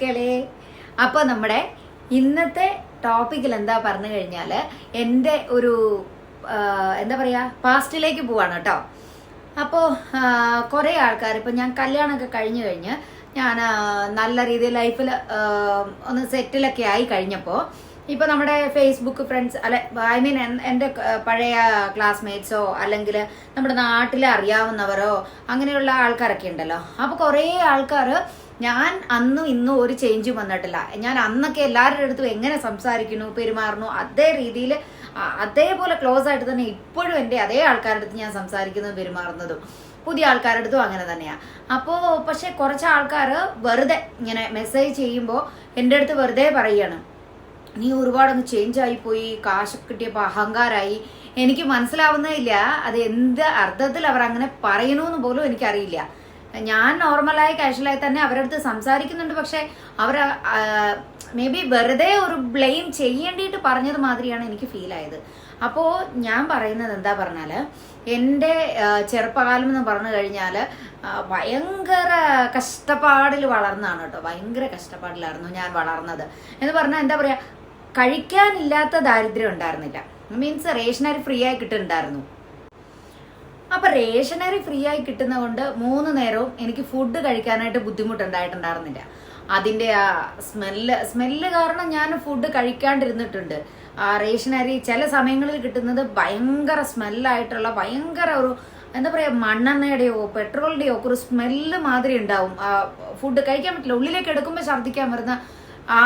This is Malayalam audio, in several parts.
സുഹൃത്തുക്കളെ അപ്പോൾ നമ്മുടെ ഇന്നത്തെ ടോപ്പിക്കിൽ എന്താ പറഞ്ഞു കഴിഞ്ഞാൽ എന്റെ ഒരു എന്താ പറയുക പാസ്റ്റിലേക്ക് പോവാണ് കേട്ടോ. അപ്പോ കുറേ ആൾക്കാർ ഇപ്പം ഞാൻ കല്യാണമൊക്കെ കഴിഞ്ഞു കഴിഞ്ഞ് ഞാൻ നല്ല രീതിയിൽ ലൈഫിൽ ഒന്ന് സെറ്റിലൊക്കെ ആയി കഴിഞ്ഞപ്പോൾ ഇപ്പൊ നമ്മുടെ ഫേസ്ബുക്ക് ഫ്രണ്ട്സ് അല്ലെ ഐ മീൻ എന്റെ പഴയ ക്ലാസ്മേറ്റ്സോ അല്ലെങ്കിൽ നമ്മുടെ നാട്ടിലെ അറിയാവുന്നവരോ അങ്ങനെയുള്ള ആൾക്കാരൊക്കെ ഉണ്ടല്ലോ. അപ്പൊ കുറേ ആൾക്കാർ ഞാൻ അന്നും ഇന്നും ഒരു ചേഞ്ചും വന്നിട്ടില്ല. ഞാൻ അന്നൊക്കെ എല്ലാവരുടെ അടുത്തും എങ്ങനെ സംസാരിക്കുന്നു പെരുമാറുന്നു അതേ രീതിയിൽ അതേപോലെ ക്ലോസ് ആയിട്ട് തന്നെ ഇപ്പോഴും എന്റെ അതേ ആൾക്കാരുടെ അടുത്ത് ഞാൻ സംസാരിക്കുന്നതും പെരുമാറുന്നതും. പുതിയ ആൾക്കാരുടെ അടുത്തും അങ്ങനെ തന്നെയാണ് അപ്പോൾ പക്ഷെ കുറച്ച് ആൾക്കാർ വെറുതെ ഇങ്ങനെ മെസ്സേജ് ചെയ്യുമ്പോൾ എന്റെ അടുത്ത് വെറുതെ പറയുകയാണ് നീ ഒരുപാടൊന്ന് ചേഞ്ച് ആയിപ്പോയി കാശ് കിട്ടിയപ്പോൾ അഹങ്കാരായി. എനിക്ക് മനസ്സിലാവുന്നതില്ല അത് എന്ത് അർത്ഥത്തിൽ അവർ അങ്ങനെ പറയണമെന്ന് പോലും എനിക്കറിയില്ല. ഞാൻ നോർമലായി കാഷ്വലായി തന്നെ അവരടുത്ത് സംസാരിക്കുന്നുണ്ട്. പക്ഷെ അവർ മേ ബി വെറുതെ ഒരു ബ്ലെയിം ചെയ്യേണ്ടിയിട്ട് പറഞ്ഞത് മാതിരിയാണ് എനിക്ക് ഫീൽ ആയത്. അപ്പോൾ ഞാൻ പറയുന്നത് എന്താ പറഞ്ഞാൽ എന്റെ ചെറുപ്പകാലം എന്ന് പറഞ്ഞു കഴിഞ്ഞാൽ ഭയങ്കര കഷ്ടപ്പാടിൽ വളർന്നതാണ് കേട്ടോ. ഭയങ്കര കഷ്ടപ്പാടിലായിരുന്നു ഞാൻ വളർന്നത്. എന്ന് പറഞ്ഞാൽ എന്താ പറയുക കഴിക്കാനില്ലാത്ത ദാരിദ്ര്യം ഉണ്ടായിരുന്നില്ല. മീൻസ് റേഷനറി ഫ്രീ ആയി കിട്ടുന്നുണ്ടായിരുന്നു. അപ്പൊ റേഷനറി ഫ്രീ ആയി കിട്ടുന്നതുകൊണ്ട് മൂന്ന് നേരവും എനിക്ക് ഫുഡ് കഴിക്കാനായിട്ട് ബുദ്ധിമുട്ടുണ്ടായിട്ടുണ്ടായിരുന്നില്ല. അതിന്റെ ആ സ്മെല്ല് സ്മെല്ല് കാരണം ഞാൻ ഫുഡ് കഴിക്കാണ്ടിരുന്നിട്ടുണ്ട്. ആ റേഷനറി ചില സമയങ്ങളിൽ കിട്ടുന്നത് ഭയങ്കര സ്മെല്ലായിട്ടുള്ള ഭയങ്കര ഒരു എന്താ പറയാ മണ്ണെണ്ണയുടെയോ പെട്രോളിന്റെയോ ഒക്കെ ഒരു സ്മെല്ല് മാതിരി ഉണ്ടാവും. ആ ഫുഡ് കഴിക്കാൻ പറ്റില്ല. ഉള്ളിലേക്ക് എടുക്കുമ്പോൾ ഛർദ്ദിക്കാൻ വരുന്ന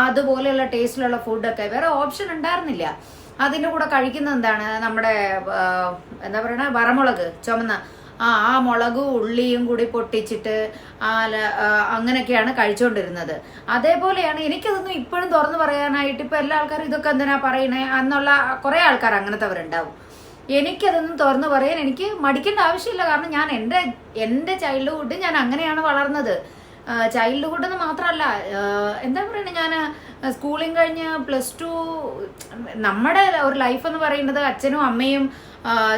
അതുപോലെയുള്ള ടേസ്റ്റിലുള്ള ഫുഡൊക്കെ വേറെ ഓപ്ഷൻ ഉണ്ടായിരുന്നില്ല. അതിന്റെ കൂടെ കഴിക്കുന്ന എന്താണ്? നമ്മുടെ എന്താ പറയണ? വറമുളക് ചുമന്ന. ആ ആ മുളകും ഉള്ളിയും കൂടി പൊട്ടിച്ചിട്ട് അങ്ങനെയൊക്കെയാണ് കഴിച്ചുകൊണ്ടിരുന്നത് അതേപോലെയാണ് എനിക്കതൊന്നും ഇപ്പോഴും തുറന്നു പറയാനായിട്ട് ഇപ്പൊ എല്ലാ ആൾക്കാരും ഇതൊക്കെ എന്തിനാ പറയണേ? എന്നുള്ള കുറെ ആൾക്കാർ അങ്ങനത്തെവരുണ്ടാവും. എനിക്കതൊന്നും തുറന്നു പറയാൻ എനിക്ക് മടിക്കേണ്ട ആവശ്യമില്ല. കാരണം ഞാൻ എന്റെ എന്റെ ചൈൽഡ്ഹുഡ് ഞാൻ അങ്ങനെയാണ് വളർന്നത്. ചൈൽഡ്ഹുഡ് എന്ന് മാത്രമല്ല എന്താ പറയുന്നത് ഞാൻ സ്കൂളിങ് കഴിഞ്ഞ് പ്ലസ് ടു നമ്മുടെ ഒരു ലൈഫ് എന്ന് പറയുന്നത് അച്ഛനും അമ്മയും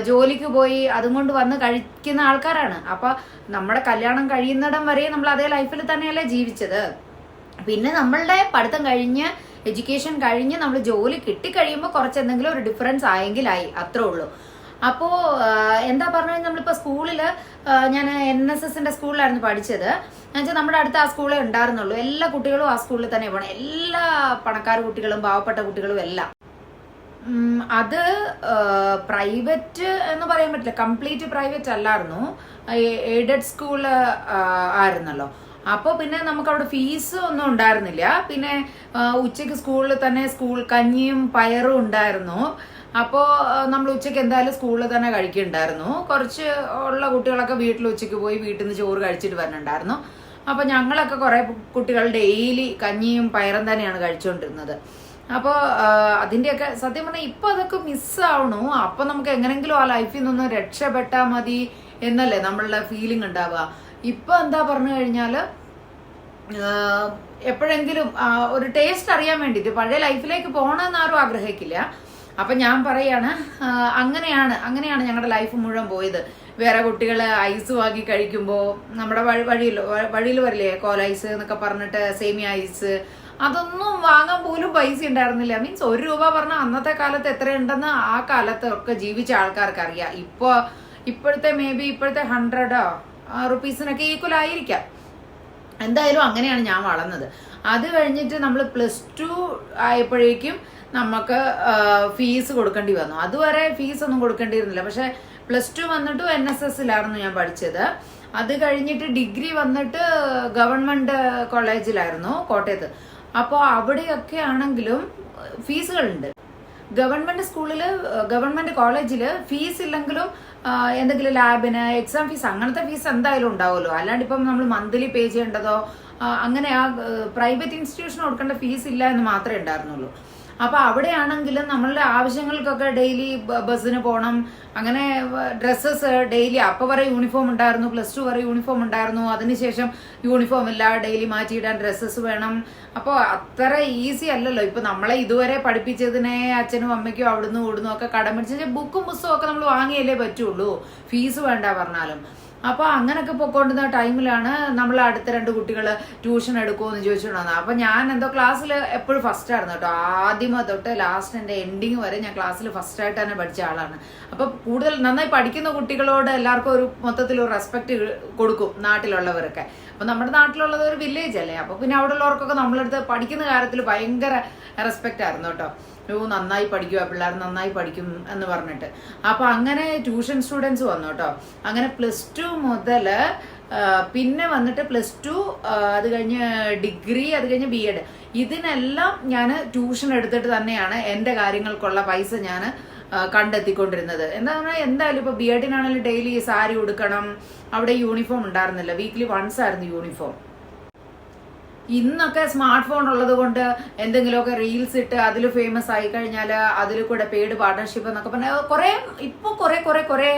ജോലിക്ക് പോയി അതും കൊണ്ട് വന്ന് കഴിക്കുന്ന ആൾക്കാരാണ്. അപ്പോൾ നമ്മുടെ കല്യാണം കഴിയുന്നിടം വരെ നമ്മൾ അതേ ലൈഫിൽ തന്നെയല്ലേ ജീവിച്ചത്. പിന്നെ നമ്മളുടെ പഠിത്തം കഴിഞ്ഞ് എഡ്യൂക്കേഷൻ കഴിഞ്ഞ് നമ്മൾ ജോലി കിട്ടിക്കഴിയുമ്പോൾ കുറച്ച് എന്തെങ്കിലും ഒരു ഡിഫറൻസ് ആയെങ്കിലായി അത്രേ ഉള്ളൂ. അപ്പോൾ എന്താ പറഞ്ഞാൽ നമ്മളിപ്പോൾ സ്കൂളിൽ ഞാൻ എൻ എസ് എസിന്റെ സ്കൂളിലായിരുന്നു പഠിച്ചത്. എന്നുവെച്ചാൽ നമ്മുടെ അടുത്ത് ആ സ്കൂളേ ഉണ്ടായിരുന്നുള്ളൂ. എല്ലാ കുട്ടികളും ആ സ്കൂളിൽ തന്നെ പോകണം എല്ലാ പണക്കാർ കുട്ടികളും പാവപ്പെട്ട കുട്ടികളും എല്ലാം. അത് പ്രൈവറ്റ് എന്ന് പറയാൻ പറ്റില്ല. കംപ്ലീറ്റ് പ്രൈവറ്റ് അല്ലായിരുന്നു. എയ്ഡഡ് സ്കൂൾ ആയിരുന്നല്ലോ. അപ്പോൾ പിന്നെ നമുക്ക് അവിടെ ഫീസ് ഒന്നും ഉണ്ടായിരുന്നില്ല. പിന്നെ ഉച്ചയ്ക്ക് സ്കൂളിൽ തന്നെ സ്കൂൾ കഞ്ഞിയും പയറും ഉണ്ടായിരുന്നു. അപ്പോൾ നമ്മൾ ഉച്ചയ്ക്ക് എന്തായാലും സ്കൂളിൽ തന്നെ കഴിക്കുന്നുണ്ടായിരുന്നു കുറച്ച് ഉള്ള കുട്ടികളൊക്കെ വീട്ടിൽ ഉച്ചയ്ക്ക് പോയി വീട്ടിൽ നിന്ന് ചോറ് കഴിച്ചിട്ട് വരുന്നുണ്ടായിരുന്നു അപ്പൊ ഞങ്ങളൊക്കെ കുറെ കുട്ടികൾ ഡെയിലി കഞ്ഞിയും പയറും തന്നെയാണ് കഴിച്ചുകൊണ്ടിരുന്നത് അപ്പോൾ അതിന്റെയൊക്കെ സത്യം പറഞ്ഞാൽ ഇപ്പൊ അതൊക്കെ മിസ്സാവണു അപ്പൊ നമുക്ക് എങ്ങനെങ്കിലും ആ ലൈഫിൽ നിന്ന് രക്ഷപ്പെട്ടാൽ മതി എന്നല്ലേ നമ്മളുടെ ഫീലിംഗ് ഉണ്ടാവുക. ഇപ്പൊ എന്താ പറഞ്ഞു കഴിഞ്ഞാൽ എപ്പോഴെങ്കിലും ഒരു ടേസ്റ്റ് അറിയാൻ വേണ്ടിയിട്ട് പഴയ ലൈഫിലേക്ക് പോകണമെന്ന് ആരും ആഗ്രഹിക്കില്ല. അപ്പൊ ഞാൻ പറയാണ് അങ്ങനെയാണ് അങ്ങനെയാണ് ഞങ്ങളുടെ ലൈഫ് മുഴുവൻ പോയത്. വേറെ കുട്ടികൾ ഐസ് വാങ്ങി കഴിക്കുമ്പോൾ നമ്മുടെ വഴി വഴിയിൽ വഴിയിൽ വരില്ലേ? കോല ഐസ് എന്നൊക്കെ പറഞ്ഞിട്ട് സേമിയ ഐസ്. അതൊന്നും വാങ്ങാൻ പോലും പൈസ ഉണ്ടായിരുന്നില്ല. മീൻസ് ഒരു രൂപ പറഞ്ഞാൽ അന്നത്തെ കാലത്ത് എത്രയുണ്ടെന്ന് ആ കാലത്ത് ഒക്കെ ജീവിച്ച ആൾക്കാർക്ക് അറിയാം. ഇപ്പോൾ ഇപ്പോഴത്തെ മേ ബി ഇപ്പോഴത്തെ ഹൺഡ്രഡോ റുപ്പീസിനൊക്കെ ഈക്വൽ ആയിരിക്കാം. എന്തായാലും അങ്ങനെയാണ് ഞാൻ വളർന്നത്. അത് കഴിഞ്ഞിട്ട് നമ്മൾ പ്ലസ് ടു ആയപ്പോഴേക്കും നമുക്ക് ഫീസ് കൊടുക്കേണ്ടി വന്നു. അതുവരെ ഫീസ് ഒന്നും കൊടുക്കേണ്ടിയിരുന്നില്ല. പക്ഷെ പ്ലസ് ടു വന്നിട്ട് എൻ എസ് എസിലായിരുന്നു ഞാൻ പഠിച്ചത്. അത് കഴിഞ്ഞിട്ട് ഡിഗ്രി വന്നിട്ട് ഗവൺമെന്റ് കോളേജിലായിരുന്നു കോട്ടയത്ത്. അപ്പോൾ അവിടെയൊക്കെ ആണെങ്കിലും ഫീസുകളുണ്ട്. ഗവൺമെന്റ് സ്കൂളിൽ ഗവൺമെന്റ് കോളേജിൽ ഫീസ് ഇല്ലെങ്കിലും എന്തെങ്കിലും ലാബിന് എക്സാം ഫീസ് അങ്ങനത്തെ ഫീസ് എന്തായാലും ഉണ്ടാവുമല്ലോ. അല്ലാണ്ട് ഇപ്പം നമ്മൾ മന്ത്ലി പേ ചെയ്യേണ്ടതോ അങ്ങനെ ആ പ്രൈവറ്റ് ഇൻസ്റ്റിറ്റ്യൂഷൻ കൊടുക്കേണ്ട ഫീസ് ഇല്ല എന്ന് മാത്രമേ ഉണ്ടായിരുന്നുള്ളൂ. അപ്പൊ അവിടെയാണെങ്കിലും നമ്മളുടെ ആവശ്യങ്ങൾക്കൊക്കെ ഡെയിലി ബസ്സിന് പോകണം അങ്ങനെ ഡ്രസ്സസ് ഡെയിലി അപ്പൊ വരെ യൂണിഫോം ഉണ്ടായിരുന്നു. പ്ലസ് ടു വരെ യൂണിഫോം ഉണ്ടായിരുന്നു. അതിനുശേഷം യൂണിഫോം ഇല്ല ഡെയിലി മാറ്റിയിടാൻ ഡ്രസ്സസ് വേണം. അപ്പോൾ അത്ര ഈസി അല്ലല്ലോ. ഇപ്പൊ നമ്മളെ ഇതുവരെ പഠിപ്പിച്ചതിനെ അച്ഛനും അമ്മയ്ക്കും അവിടുന്ന് ഇവിടുന്നും ഒക്കെ കടം പിടിച്ച ബുക്കും പുസ്തകവും ഒക്കെ നമ്മൾ വാങ്ങിയല്ലേ പറ്റുള്ളൂ. ഫീസ് വേണ്ട പറഞ്ഞാലും. അപ്പൊ അങ്ങനൊക്കെ പൊക്കോണ്ടുന്ന ടൈമിലാണ് നമ്മൾ അടുത്ത രണ്ട് കുട്ടികൾ ട്യൂഷൻ എടുക്കുമെന്ന് ചോദിച്ചുകൊണ്ടിരുന്നത് അപ്പോൾ അപ്പൊ ഞാൻ എന്തോ ക്ലാസ്സിൽ എപ്പോഴും ഫസ്റ്റ് ആയിരുന്നു കേട്ടോ. ആദ്യം തൊട്ട് ലാസ്റ്റ് എന്റെ എൻഡിങ് വരെ ഞാൻ ക്ലാസ്സിൽ ഫസ്റ്റ് ആയിട്ട് തന്നെ പഠിച്ച ആളാണ്. അപ്പൊ കൂടുതൽ നന്നായി പഠിക്കുന്ന കുട്ടികളോട് എല്ലാവർക്കും ഒരു മൊത്തത്തിൽ ഒരു റെസ്പെക്ട് കൊടുക്കും നാട്ടിലുള്ളവരൊക്കെ. അപ്പൊ നമ്മുടെ നാട്ടിലുള്ളത് ഒരു വില്ലേജ് അല്ലേ? അപ്പൊ പിന്നെ അവിടെ ഉള്ളവർക്കൊക്കെ നമ്മളടുത്ത് പഠിക്കുന്ന കാര്യത്തിൽ ഭയങ്കര റെസ്പെക്റ്റ് ആയിരുന്നു കേട്ടോ. ഓ നന്നായി പഠിക്കുക പിള്ളേർ നന്നായി പഠിക്കും എന്ന് പറഞ്ഞിട്ട്. അപ്പൊ അങ്ങനെ ട്യൂഷൻ സ്റ്റുഡൻസ് വന്നു കേട്ടോ. അങ്ങനെ പ്ലസ് ടു മുതൽ പിന്നെ വന്നിട്ട് പ്ലസ് ടു അത് കഴിഞ്ഞ് ഡിഗ്രി അത് കഴിഞ്ഞ് ബി എഡ്. ഇതിനെല്ലാം ഞാൻ ട്യൂഷൻ എടുത്തിട്ട് തന്നെയാണ് എന്റെ കാര്യങ്ങൾക്കുള്ള പൈസ ഞാൻ കണ്ടെത്തിക്കൊണ്ടിരുന്നത്. എന്താ പറഞ്ഞാൽ എന്തായാലും ഇപ്പൊ ബി എഡിനാണെങ്കിലും ഡെയിലി സാരി ഉടുക്കണം. അവിടെ യൂണിഫോം ഉണ്ടായിരുന്നില്ല. വീക്കിലി വൺസ് ആയിരുന്നു യൂണിഫോം. ഇന്നൊക്കെ സ്മാർട്ട് ഫോൺ ഉള്ളത് കൊണ്ട് എന്തെങ്കിലുമൊക്കെ റീൽസ് ഇട്ട് അതിൽ ഫേമസ് ആയി കഴിഞ്ഞാൽ അതിൽ കൂടെ പെയ്ഡ് പാർട്ണർഷിപ്പ് എന്നൊക്കെ പറഞ്ഞാൽ കുറെ ഇപ്പോൾ കുറെ കുറെ കുറെ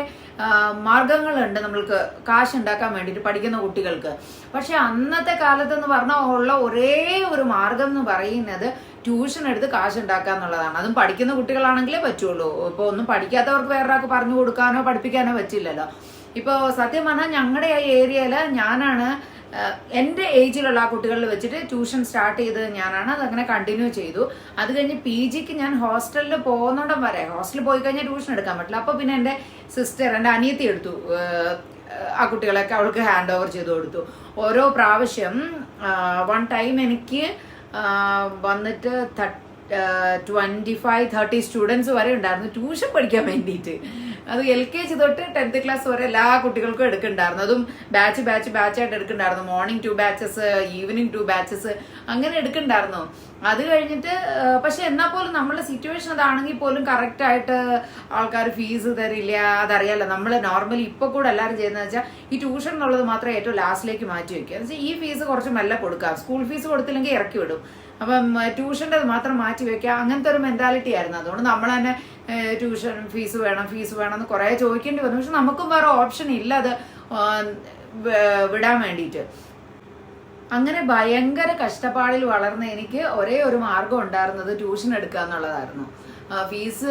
മാർഗങ്ങളുണ്ട് നമ്മൾക്ക് കാശ് ഉണ്ടാക്കാൻ വേണ്ടിയിട്ട് പഠിക്കുന്ന കുട്ടികൾക്ക്. പക്ഷെ അന്നത്തെ കാലത്ത് എന്ന് പറഞ്ഞാൽ ഉള്ള ഒരേ ഒരു മാർഗം എന്ന് പറയുന്നത് ട്യൂഷൻ എടുത്ത് കാശ് ഉണ്ടാക്കുക എന്നുള്ളതാണ്. അതും പഠിക്കുന്ന കുട്ടികളാണെങ്കിലേ പറ്റുള്ളൂ. ഇപ്പോൾ ഒന്നും പഠിക്കാത്തവർക്ക് വേറൊരാൾക്ക് പറഞ്ഞു കൊടുക്കാനോ പഠിപ്പിക്കാനോ പറ്റില്ലല്ലോ. ഇപ്പോൾ സത്യം പറഞ്ഞാൽ ഞങ്ങളുടെ ആ ഏരിയയിൽ ഞാനാണ് എന്റെ ഏജിലുള്ള ആ കുട്ടികളിൽ വെച്ചിട്ട് ട്യൂഷൻ സ്റ്റാർട്ട് ചെയ്തത് ഞാനാണ്. അതങ്ങനെ കണ്ടിന്യൂ ചെയ്തു. അത് കഴിഞ്ഞ് പി ജിക്ക് ഞാൻ ഹോസ്റ്റലിൽ പോകുന്നോടം വരെ. ഹോസ്റ്റലിൽ പോയി കഴിഞ്ഞാൽ ട്യൂഷൻ എടുക്കാൻ പറ്റില്ല. അപ്പോൾ പിന്നെ എന്റെ സിസ്റ്റർ എന്റെ അനിയത്തി എടുത്തു. ആ കുട്ടികളൊക്കെ അവൾക്ക് ഹാൻഡ് ഓവർ ചെയ്ത് കൊടുത്തു. ഓരോ പ്രാവശ്യം വൺ ടൈം എനിക്ക് വന്നിട്ട് വന്നിട്ട് ട്വന്റി ഫൈവ് തേർട്ടി സ്റ്റുഡൻസ് വരെ ഉണ്ടായിരുന്നു. ട്യൂഷൻ പഠിക്കാൻ വേണ്ടിയിട്ട് അത് എൽ കെ ജി തൊട്ട് ടെൻത്ത് ക്ലാസ് വരെ എല്ലാ കുട്ടികൾക്കും എടുക്കുന്നുണ്ടായിരുന്നു അതും ബാച്ച് ബാച്ച് ബാച്ചായിട്ട് എടുക്കുന്നുണ്ടായിരുന്നു morning two batches evening two batches അങ്ങനെ എടുക്കുന്നുണ്ടായിരുന്നു അത് കഴിഞ്ഞിട്ട് പക്ഷെ എന്നാൽ പോലും നമ്മുടെ സിറ്റുവേഷൻ അതാണെങ്കിൽ പോലും കറക്റ്റ് ആയിട്ട് ആൾക്കാർ ഫീസ് തരില്ല. അതറിയാലോ നമ്മൾ നോർമലി ഇപ്പൊ കൂടെ എല്ലാവരും ചെയ്യുന്നത് വെച്ചാൽ ഈ ട്യൂഷൻ എന്നുള്ളത് മാത്രമേ ഏറ്റവും ലാസ്റ്റിലേക്ക് മാറ്റി വെക്കുക എന്ന് വെച്ചാൽ ഈ ഫീസ് കുറച്ച് മെല്ലെ കൊടുക്കാം. സ്കൂൾ ഫീസ് കൊടുത്തില്ലെങ്കിൽ ഇറക്കി വിടും. അപ്പം ട്യൂഷന്റെ മാത്രം മാറ്റി വെക്കുക. അങ്ങനത്തെ ഒരു മെന്റാലിറ്റി ആയിരുന്നു. അതുകൊണ്ട് നമ്മൾ തന്നെ ട്യൂഷൻ ഫീസ് വേണം ഫീസ് വേണം എന്ന് കുറേ ചോദിക്കേണ്ടി വന്നു. പക്ഷെ നമുക്കും വേറെ ഓപ്ഷൻ ഇല്ല അത് വിടാൻ വേണ്ടിയിട്ട്. അങ്ങനെ ഭയങ്കര കഷ്ടപ്പാടിൽ വളർന്ന എനിക്ക് ഒരേ ഒരു മാർഗം ഉണ്ടായിരുന്നത് ട്യൂഷൻ എടുക്കുക എന്നുള്ളതായിരുന്നു. ഫീസ്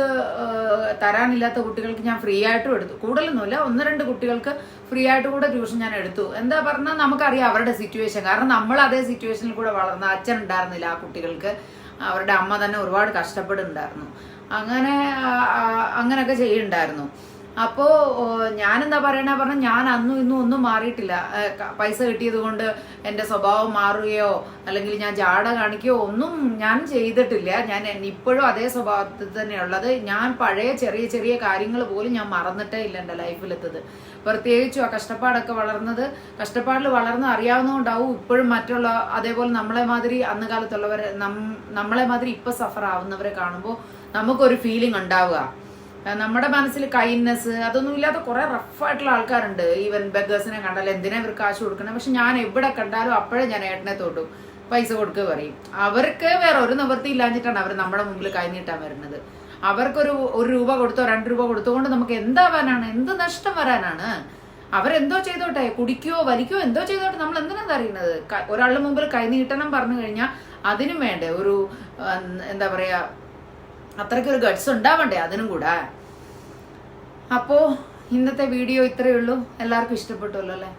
തരാനില്ലാത്ത കുട്ടികൾക്ക് ഞാൻ ഫ്രീ ആയിട്ടും എടുത്തു. കൂടുതലൊന്നുമില്ല ഒന്ന് രണ്ട് കുട്ടികൾക്ക് ഫ്രീ ആയിട്ട് കൂടെ ട്യൂഷൻ ഞാൻ എടുത്തു. എന്താ പറഞ്ഞാൽ നമുക്കറിയാം അവരുടെ സിറ്റുവേഷൻ കാരണം നമ്മൾ അതേ സിറ്റുവേഷനിൽ കൂടെ വളർന്ന അച്ഛൻ ഉണ്ടായിരുന്നില്ല ആ കുട്ടികൾക്ക്. അവരുടെ അമ്മ തന്നെ ഒരുപാട് കഷ്ടപ്പെടുന്നുണ്ടായിരുന്നു. അങ്ങനെ അങ്ങനെയൊക്കെ ചെയ്യുന്നുണ്ടായിരുന്നു. അപ്പോ ഞാൻ എന്താ പറയണ? പറഞ്ഞ ഞാൻ അന്നും ഇന്നും ഒന്നും മാറിയിട്ടില്ല. പൈസ കിട്ടിയത് കൊണ്ട് എന്റെ സ്വഭാവം മാറുകയോ അല്ലെങ്കിൽ ഞാൻ ജാട കാണിക്കുകയോ ഒന്നും ഞാൻ ചെയ്തിട്ടില്ല. ഞാൻ ഇപ്പോഴും അതേ സ്വഭാവത്തിൽ തന്നെയുള്ളത് ഞാൻ പഴയ ചെറിയ ചെറിയ കാര്യങ്ങൾ പോലും ഞാൻ മറന്നിട്ടേ ഇല്ല എന്റെ ലൈഫിലെത്തത്. പ്രത്യേകിച്ചും ആ കഷ്ടപ്പാടൊക്കെ വളർന്നത് കഷ്ടപ്പാടിൽ വളർന്ന് അറിയാവുന്നതുകൊണ്ടാവും ഇപ്പോഴും മറ്റുള്ള അതേപോലെ നമ്മളെ മാതിരി അന്ന് കാലത്തുള്ളവരെ നമ്മളെ മാതിരി ഇപ്പൊ സഫർ ആവുന്നവരെ കാണുമ്പോൾ നമുക്കൊരു ഫീലിംഗ് ഉണ്ടാവുക. നമ്മുടെ മനസ്സിൽ കൈൻഡ്നെസ് അതൊന്നും ഇല്ലാത്ത കുറെ റഫായിട്ടുള്ള ആൾക്കാരുണ്ട്. ഈവൻ ബെഗേഴ്സിനെ കണ്ടാൽ എന്തിനാ ഇവർക്ക് കാശ് കൊടുക്കണം? പക്ഷെ ഞാൻ എവിടെ കണ്ടാലും അപ്പോഴേ ഞാൻ ഏട്ടനെ തോട്ടും പൈസ കൊടുക്കുക പറയും. അവർക്ക് വേറെ ഒരു നിവൃത്തി ഇല്ലാഞ്ഞിട്ടാണ് അവർ നമ്മുടെ മുമ്പിൽ കൈനീട്ടാൻ വരുന്നത്. അവർക്കൊരു ഒരു രൂപ കൊടുത്തോ രണ്ട് രൂപ കൊടുത്തുകൊണ്ട് നമുക്ക് എന്താവാനാണ് എന്ത് നഷ്ടം വരാനാണ്? അവരെന്തോ ചെയ്തോട്ടെ? കുടിക്കുകയോ വലിക്കോ എന്തോ ചെയ്തോട്ടെ? നമ്മൾ എന്തിനാ അറിയുന്നത്? ഒരാളുടെ മുമ്പിൽ കൈനീട്ടണം പറഞ്ഞു കഴിഞ്ഞാൽ അതിനും വേണ്ടേ? ഒരു എന്താ പറയാ അത്രയ്ക്കൊരു ഗഡ്സ് ഉണ്ടാവണ്ടേ? അതിനും കൂടെ. അപ്പോ ഇന്നത്തെ വീഡിയോ ഇത്രയേ ഉള്ളൂ. എല്ലാവർക്കും ഇഷ്ടപ്പെട്ടുള്ളൂ അല്ലേ?